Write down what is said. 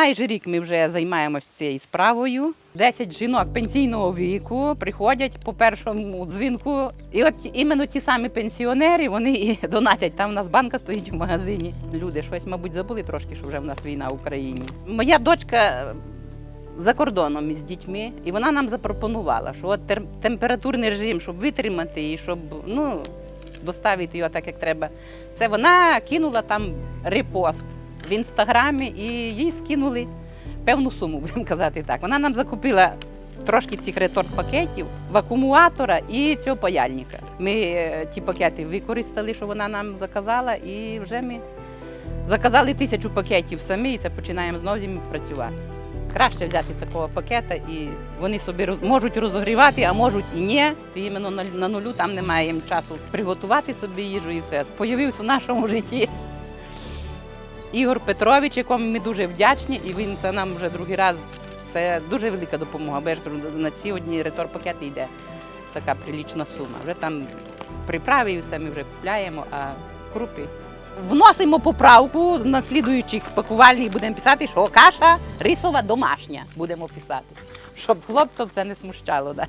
Майже рік ми вже займаємося цією справою. Десять жінок пенсійного віку приходять по першому дзвінку. І от іменно ті самі пенсіонери вони і донатять. Там у нас банка стоїть в магазині. Люди щось, мабуть, забули трошки, що вже в нас війна в Україні. Моя дочка за кордоном із дітьми, і вона нам запропонувала, що от температурний режим, щоб витримати і щоб ну, доставити його так, як треба. Це вона кинула там репост в інстаграмі і їй скинули певну суму, будемо казати так. Вона нам закупила трошки цих реторт-пакетів, вакууматора і цього паяльника. Ми е, ті пакети використали, що вона нам заказала, і вже ми заказали тисячу пакетів самі, і це починаємо знову з ними працювати. Краще взяти такого пакета, і вони собі роз- можуть розогрівати, а можуть і ні. Ти іменно на нулю там немає їм часу приготувати собі їжу і все. Появився в нашому житті Ігор Петрович, якому ми дуже вдячні, і він це нам вже другий раз. Це дуже велика допомога. Бо я ж кажу, на ці одні ретор-пакети йде така прилічна сума. Вже там приправи і все ми вже купляємо, а крупи. Вносимо поправку на слідуючих пакувальних будемо писати, що каша рисова домашня будемо писати, щоб хлопців це не смущало. Да.